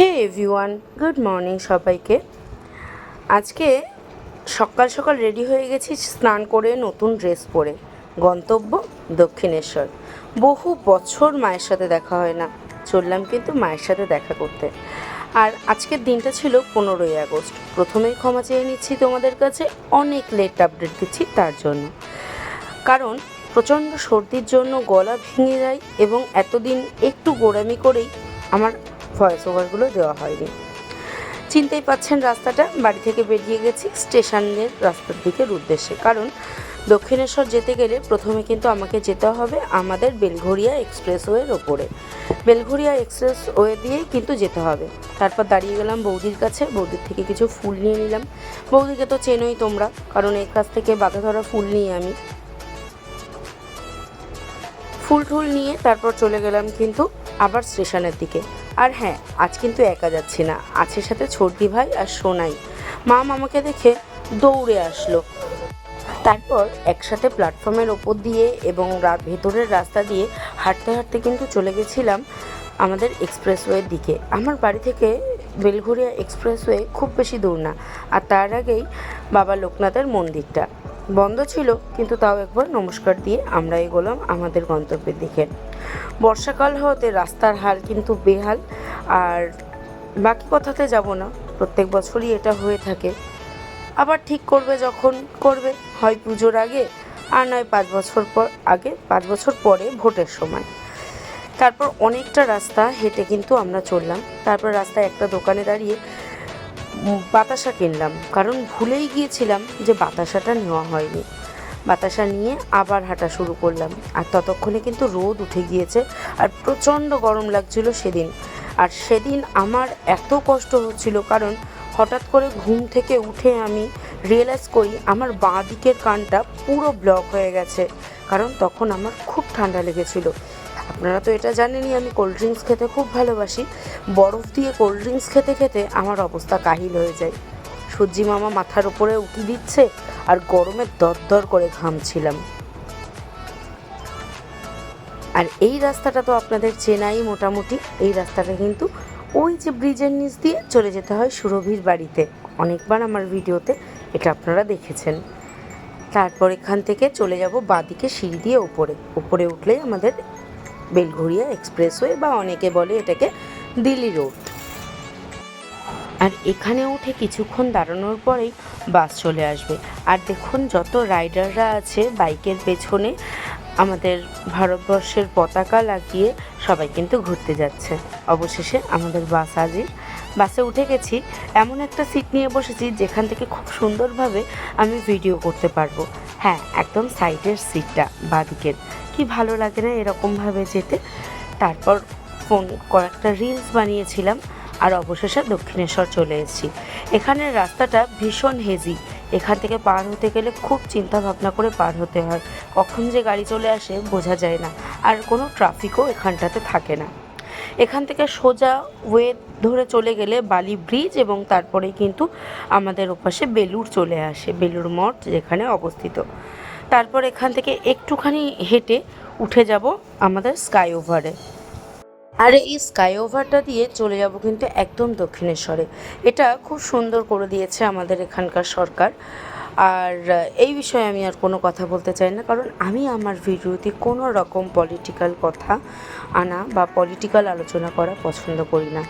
হে everyone, good morning সবাইকে। আজকে সকাল সকাল রেডি হয়ে গেছি স্নান করে নতুন ড্রেস পরে। গন্তব্য দক্ষিণেশ্বর। বহু বছর মায়ের সাথে দেখা হয় না। চললাম কিন্তু মায়ের সাথে দেখা করতে। আর আজকের দিনটা ছিল পনেরোই আগস্ট। প্রথমেই ক্ষমা চেয়ে নিচ্ছি তোমাদের কাছে, অনেক লেট আপডেট দিচ্ছি তার জন্য। কারণ প্রচণ্ড সর্দির জন্য গলা ভেঙে যায় এবং এতদিন একটু গোড়ামি করেই আমার ভয়েস ওভারগুলো দেওয়া হয়নি। চিনতেই পাচ্ছেন রাস্তাটা, বাড়ি থেকে বেরিয়ে গেছি স্টেশনের রাস্তার দিকের উদ্দেশ্যে। কারণ দক্ষিণেশ্বর যেতে গেলে প্রথমে কিন্তু আমাকে যেতে হবে আমাদের বেলঘরিয়া এক্সপ্রেসওয়ের ওপরে। বেলঘরিয়া এক্সপ্রেস ওয়ে দিয়েই কিন্তু যেতে হবে। তারপর দাঁড়িয়ে গেলাম বৌদির কাছে, বৌদির থেকে কিছু ফুল নিয়ে নিলাম। বৌদিকে তো চেনোই তোমরা, কারণ এর কাছ থেকে বাঁধা ধরা ফুল নিয়ে আমি। ফুল টুল নিয়ে তারপর চলে গেলাম কিন্তু আবার স্টেশনের দিকে। আর হ্যাঁ আজ কিন্তু একা যাচ্ছি না। আছে সাথে ছোটদি ভাই আর সোনাই। মাম আমাকে দেখে দৌড়ে আসলো। তারপর একসাথে প্ল্যাটফর্মের ওপর দিয়ে এবং ভেতরের রাস্তা দিয়ে হাঁটতে হাঁটতে কিন্তু চলে গেছিলাম আমাদের এক্সপ্রেসওয়ের দিকে। আমার বাড়ি থেকে বেলঘরিয়া এক্সপ্রেসওয়ে খুব বেশি দূর না। আর তার আগেই বাবা লোকনাথের মন্দিরটা। বন্ধ ছিল, কিন্তু তাও একবার নমস্কার দিয়ে আমরা এগোলাম আমাদের গন্তব্যের দিকে। বর্ষাকাল হতে রাস্তার হাল কিন্তু বেহাল, আর বাকি কথাতে যাব না। প্রত্যেক বছরই এটা হয়ে থাকে। আবার ঠিক করবে যখন করবে, হয় পুজোর আগে, আর নয় পাঁচ বছর পর, আগে পাঁচ বছর পরে ভোটের সময়। তারপর অনেকটা রাস্তা হেঁটে কিন্তু আমরা চললাম। তারপর রাস্তায় একটা দোকানে দাঁড়িয়ে বাতাসা কিনলাম। কারণ ভুলেই গিয়েছিলাম যে বাতাসাটা নেওয়া হয়নি। বাতাসা নিয়ে আবার হাঁটা শুরু করলাম। আর ততক্ষণে কিন্তু রোদ উঠে গিয়েছে আর প্রচণ্ড গরম লাগছিল সেদিন। আর সেদিন আমার এত কষ্ট হচ্ছিল কারণ হঠাৎ করে ঘুম থেকে উঠে আমি রিয়েলাইজ করি আমার বাঁ দিকের কানটা পুরো ব্লক হয়ে গেছে। কারণ তখন আমার খুব ঠান্ডা লেগেছিল। আপনারা তো এটা জানেনই, আমি কোল্ড ড্রিঙ্কস খেতে খুব ভালোবাসি। বরফ দিয়ে কোল্ড ড্রিঙ্কস খেতে খেতে আমার অবস্থা কাহিল হয়ে যায়। সূর্যি মামা মাথার উপরে উকি দিচ্ছে আর গরমে দরদর করে ঘামছিলাম। আর এই রাস্তাটা তো আপনাদের চেনাই মোটামুটি। এই রাস্তাটা কিন্তু ওই যে ব্রিজের নিচ দিয়ে চলে যেতে হয় সুরভির বাড়িতে। অনেকবার আমার ভিডিওতে এটা আপনারা দেখেছেন। তারপর এখান থেকে চলে যাব বাঁদিকে সিঁড়ি দিয়ে উপরে। উপরে উঠলেই আমাদের বেলঘরিয়া এক্সপ্রেসওয়ে বা অনেকে বলে এটাকে দিল্লি রোড। আর এখানে উঠে কিছুক্ষণ দাঁড়ানোর পরেই বাস চলে আসবে। আর দেখুন, যত রাইডাররা আছে বাইকের পেছনে, আমাদের ভারতবর্ষের পতাকা লাগিয়ে সবাই কিন্তু ঘুরতে যাচ্ছে। অবশেষে আমাদের বাস হাজির। বাসে উঠে গেছি, এমন একটা সিট নিয়ে বসেছি যেখান থেকে খুব সুন্দরভাবে আমি ভিডিও করতে পারব। হ্যাঁ একদম সাইডের সিটটা বাদিকের। কি ভালো লাগে না এরকমভাবে যেতে? তারপর ফোন কয়েকটা রিলস বানিয়েছিলাম আর অবশেষে দক্ষিণেশ্বর চলে এসেছি। এখানের রাস্তাটা ভীষণ হেজি এখান থেকে পার হতে গেলে খুব চিন্তা ভাবনা করে পার হতে হয়। কখন যে গাড়ি চলে আসে বোঝা যায় না। আর কোনো ট্রাফিকও এখানটাতে থাকে না। এখান থেকে সোজা ওয়ে ধরে চলে গেলে বালি ব্রিজ এবং তারপরেই কিন্তু আমাদের ওপাশে বেলুর চলে আসে বেলুর মঠ যেখানে অবস্থিত। তারপর এখান থেকে একটুখানি হেঁটে উঠে যাব আমাদের স্কাই ওভারে। আর এই স্কাই ওভারটা দিয়ে চলে যাব কিন্তু একদম দক্ষিণেশ্বরে। এটা খুব সুন্দর করে দিয়েছে আমাদের এখানকার সরকার। আর এই বিষয়ে আমি আর কোনো কথা বলতে চাই না, কারণ আমি আমার ভিডিওতে কোনো রকম পলিটিক্যাল কথা আনা বা পলিটিক্যাল আলোচনা করা পছন্দ করি না।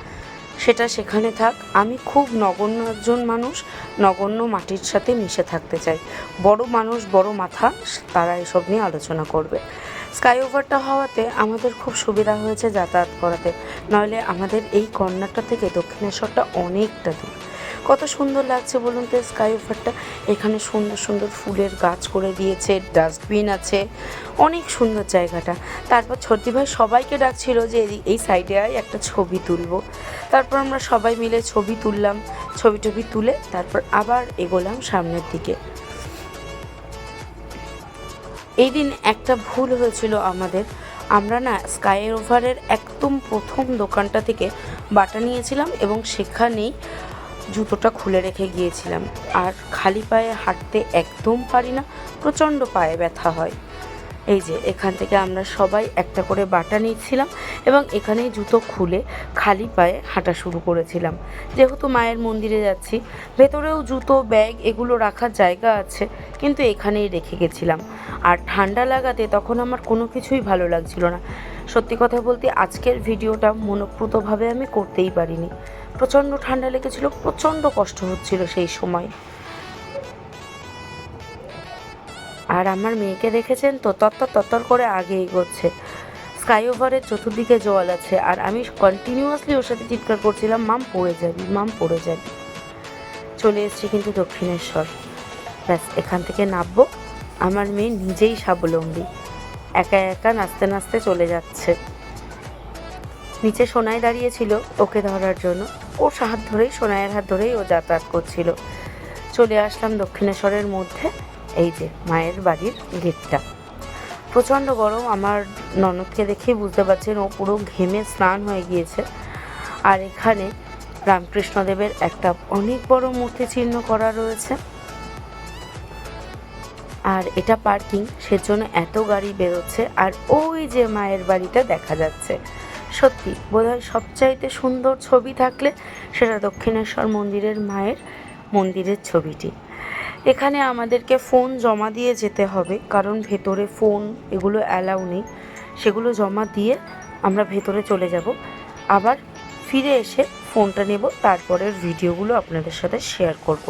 সেটা সেখানে থাক। আমি খুব নগণ্য একজন মানুষ, নগণ্য মাটির সাথে মিশে থাকতে চাই। বড় মানুষ, বড় মাথা, তারা এসব নিয়ে আলোচনা করবে। স্কাই ওভারটা হওয়াতে আমাদের খুব সুবিধা হয়েছে যাতায়াত করাতে। নইলে আমাদের এই কর্নারটা থেকে দক্ষিণেশ্বরটা অনেকটা দূর। কত সুন্দর লাগছে বলুন তো স্কাই ওভারটা এখানে সুন্দর সুন্দর ফুলের গাছ করে দিয়েছে ডাস্টবিন আছে, অনেক সুন্দর জায়গাটা। তারপর ছোটি ভাই সবাইকে ডাকছিল যে এই সাইডে আয়, একটা ছবি তুলবো। তারপর আমরা সবাই মিলে ছবি তুললাম, ছবি টবি তুলে তারপর আবার এগোলাম সামনের দিকে। এই দিন একটা ভুল হয়েছিল আমাদের। আমরা না স্কাই ওভারের একদম প্রথম দোকানটা থেকে বাটা নিয়েছিলাম এবং সেখানেই জুতোটা খুলে রেখে গিয়েছিলাম। আর খালি পায়ে হাঁটতে একদম পারি না, প্রচণ্ড পায়ে ব্যথা হয়। এই যে, এখান থেকে আমরা সবাই একটা করে বাটা নিচ্ছিলাম এবং এখানেই জুতো খুলে খালি পায়ে হাঁটা শুরু করেছিলাম। যেহেতু মায়ের মন্দিরে যাচ্ছি, ভেতরেও জুতো, ব্যাগ এগুলো রাখার জায়গা আছে, কিন্তু এখানেই রেখে গেছিলাম। আর ঠান্ডা লাগাতে তখন আমার কোনো কিছুই ভালো লাগছিল না। সত্যি কথা বলতে আজকের ভিডিওটা মনোপ্রুতভাবে আমি করতেই পারিনি। প্রচণ্ড ঠান্ডা লেগেছিল, প্রচণ্ড কষ্ট হচ্ছিল সেই সময়। আর আমার মেয়েকে দেখেছেন তো, তত্তর তত্তর করে আগে এগোচ্ছে। স্কাই ওভারের চতুর্দিকে জল আছে, আর আমি কন্টিনিউয়াসলি ওর সাথে চিৎকার করছিলাম, মাম, পড়ে যাবি, মাম, পড়ে যাবি। চলে এসেছি কিন্তু দক্ষিণেশ্বর। ব্যাস, এখান থেকে নামবো। আমার মেয়ে নিজেই স্বাবলম্বী। একা একা নাচতে নাচতে চলে যাচ্ছে। নিচে সোনাই দাঁড়িয়েছিল ওকে ধরার জন্য। ওর হাত ধরেই, সোনাইয়ের হাত ধরেই ও যাতায়াত করছিল। চলে আসলাম দক্ষিণেশ্বরের মধ্যে, এই যে মায়ের বাড়ির গেটটা। প্রচণ্ড গরম, আমার ননদকে দেখেই বুঝতে পারছেন, ও পুরো ঘেমে স্নান হয়ে গিয়েছে। আর এখানে রামকৃষ্ণদেবের একটা অনেক বড় মূর্তি চিহ্ন করা রয়েছে। আর এটা পার্কিং, সেজন্য এত গাড়ি বেরোচ্ছে, আর ওই যে মায়ের বাড়িটা দেখা যাচ্ছে। সত্যি, বোধহয় সবচাইতে সুন্দর ছবি থাকলে সেটা দক্ষিণেশ্বর মন্দিরের মায়ের মন্দিরের ছবিটি। এখানে আমাদেরকে ফোন জমা দিয়ে যেতে হবে, কারণ ভেতরে ফোন এগুলো অ্যালাউ নেই। সেগুলো জমা দিয়ে আমরা ভেতরে চলে যাব। আবার ফিরে এসে ফোনটা নেব, তারপরের ভিডিওগুলো আপনাদের সাথে শেয়ার করব।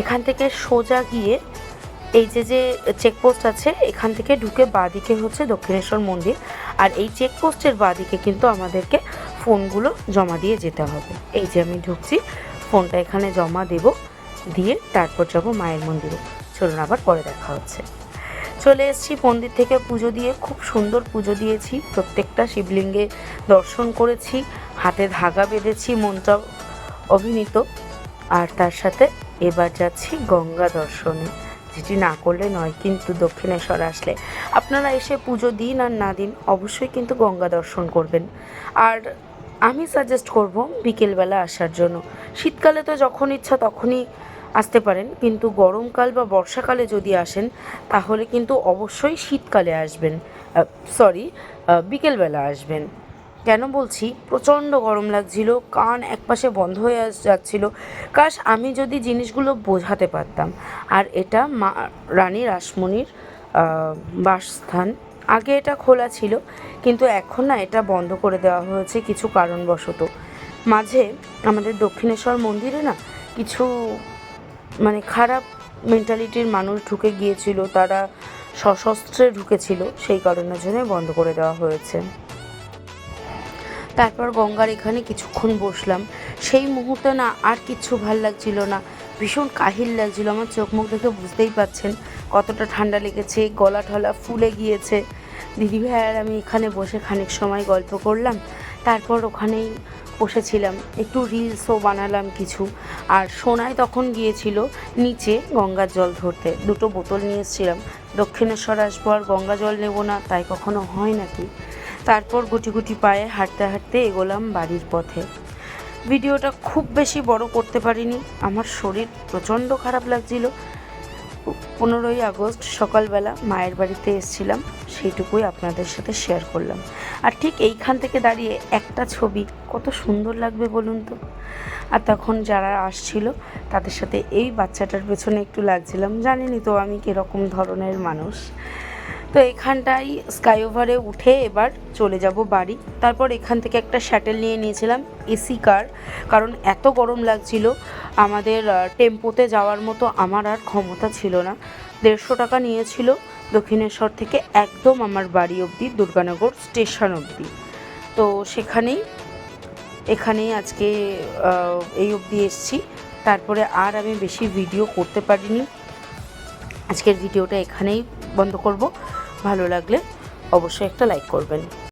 এখান থেকে সোজা গিয়ে এই যে যে চেকপোস্ট আছে, এখান থেকে ঢুকে বাঁদিকে হচ্ছে দক্ষিণেশ্বর মন্দির। আর এই চেকপোস্টের বাঁদিকে কিন্তু আমাদেরকে ফোনগুলো জমা দিয়ে যেতে হবে। এই যে, আমি ঢুকছি, ফোনটা এখানে জমা দেব, দিয়ে তারপর যাব মায়ের মন্দিরে। চলুন আবার পরে দেখা হচ্ছে। চলে এসেছি মন্দির থেকে পুজো দিয়ে। খুব সুন্দর পুজো দিয়েছি। প্রত্যেকটা শিবলিঙ্গে দর্শন করেছি। হাতে ধাগা বেঁধেছি, মনটা অভিনীত। আর তার সাথে এবার যাচ্ছি গঙ্গা দর্শনে। যেটি না করলে নয়, কিন্তু দক্ষিণেশ্বর আসলে। আপনারা এসে পুজো দিন আর না দিন, অবশ্যই কিন্তু গঙ্গা দর্শন করবেন। আর আমি সাজেস্ট করব বিকেলবেলা আসার জন্য। শীতকালে তো যখন ইচ্ছা তখনই আসতে পারেন, কিন্তু গরমকাল বা বর্ষাকালে যদি আসেন, তাহলে কিন্তু অবশ্যই শীতকালে আসবেন। সরি বিকেলবেলা আসবেন। কেন বলছি? প্রচণ্ড গরম লাগছিল, কান একপাশে বন্ধ হয়ে যাচ্ছিল। কাশ, আমি যদি জিনিসগুলো বোঝাতে পারতাম। আর এটা মা, রানী রাসমণির বাসস্থান। আগে এটা খোলা ছিল, কিন্তু এখন না এটা বন্ধ করে দেওয়া হয়েছে কিছু কারণবশত। মাঝে আমাদের দক্ষিণেশ্বর মন্দিরে না কিছু মানে খারাপ মেন্টালিটির মানুষ ঢুকে গিয়েছিল, তারা সশস্ত্রে ঢুকেছিল, সেই কারণের জন্য বন্ধ করে দেওয়া হয়েছে। তারপর গঙ্গার এখানে কিছুক্ষণ বসলাম। সেই মুহূর্তে না আর কিচ্ছু ভালো লাগছিল না। ভীষণ কাহিল লাগছিল। আমার চোখ মুখ দেখে বুঝতেই পাচ্ছেন কতটা ঠান্ডা লেগেছে, গলা ঠলা ফুলে গিয়েছে। দিদিভাই আর আমি এখানে বসে খানিক সময় গল্প করলাম। তারপর ওখানেই বসেছিলাম। একটু রিলসও বানালাম কিছু। আর সোনায় তখন গিয়েছিল নিচে গঙ্গার জল ধরতে। দুটো বোতল নিয়ে এসেছিলাম। দক্ষিণেশ্বর আসব আর গঙ্গা জল নেব না, তাই কখনো হয় নাকি? তারপর গুটি গুটি পায়ে হাঁটতে হাঁটতে এগোলাম বাড়ির পথে। ভিডিওটা খুব বেশি বড় করতে পারিনি। আমার শরীর প্রচণ্ড খারাপ লাগছিল। পনেরোই আগস্ট সকালবেলা মায়ের বাড়িতে এসেছিলাম, সেইটুকুই আপনাদের সাথে শেয়ার করলাম। আর ঠিক এইখান থেকে দাঁড়িয়ে একটা ছবি, কত সুন্দর লাগবে বলুন তো? আর তখন যারা আসছিল, তাদের সাথে এই বাচ্চাটার পেছনে একটু লাগছিলাম। জানেনই তো আমি কীরকম ধরনের মানুষ। তো এখানটাই স্কাই ওভারে উঠে এবার চলে যাব বাড়ি। তারপর এখান থেকে একটা শ্যাটেল নিয়ে নিয়েছিলাম এসি কার কারণ এত গরম লাগছিল। আমাদের টেম্পোতে যাওয়ার মতো আমার আর ক্ষমতা ছিল না। দেড়শো টাকা নিয়েছিল দক্ষিণেশ্বর থেকে একদম আমার বাড়ি অবধি, দুর্গানগর স্টেশন অবধি। তো সেখানেই, এখানেই আজকে এই অবধি এসছি। তারপরে আর আমি বেশি ভিডিও করতে পারিনি। আজকের ভিডিওটা এখানেই বন্ধ করব। ভালো লাগলে অবশ্যই একটা লাইক করবেন।